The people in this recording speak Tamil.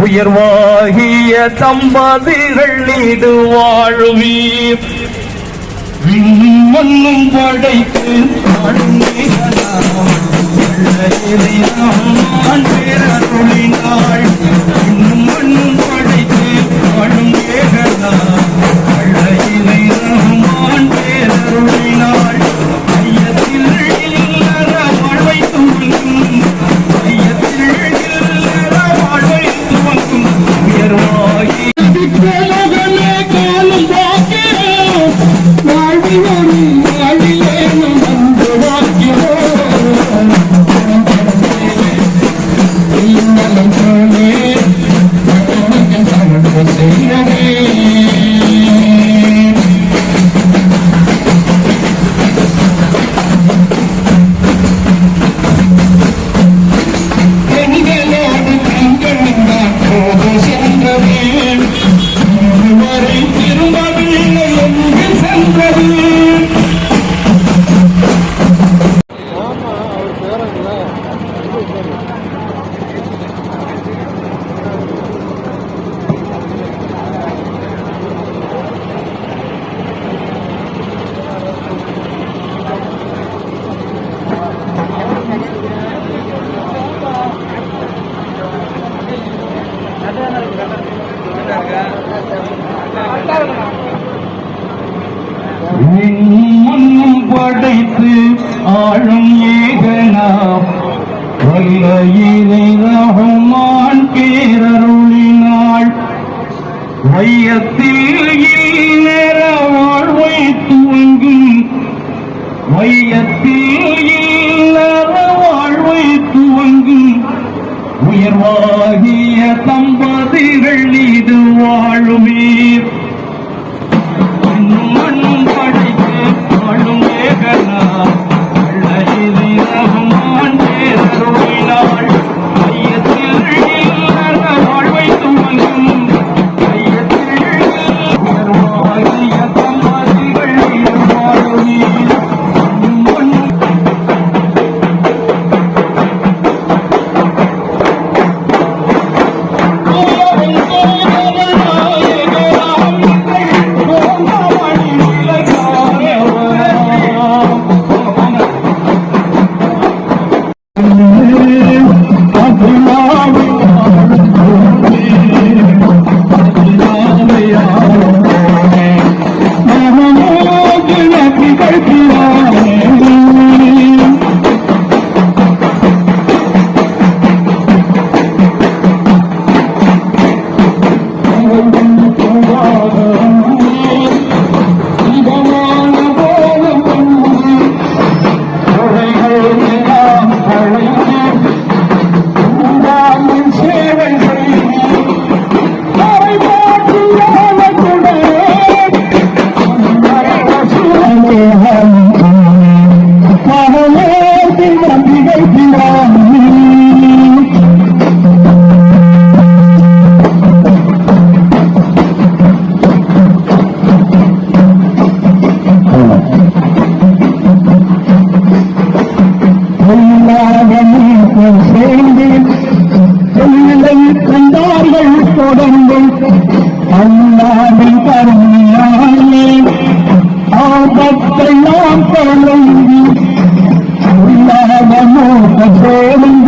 உயர்வாகிய தம்பதிகள் இது வாழுவீர் மண்ணும் படைத்து பிறருளினாள் படைத்து ஆளும் ஏகனா. வல்ல இறைமான் பேரருளினாள். வையத்தில் இல்லற வாழ்வை துவங்கும் வையத்தில் இல்லற வாழ்வை துவங்கும் உயர்வாகிய தம்பதிகள் இது வாழுமே. வாழும் ஏகனா you Kari Kari தொடர்ந்து அல்லாவின் கருணையாலே ஆபத்தை நாம் தொடர்ந்து இல்லாத மோச தேடுங்கள்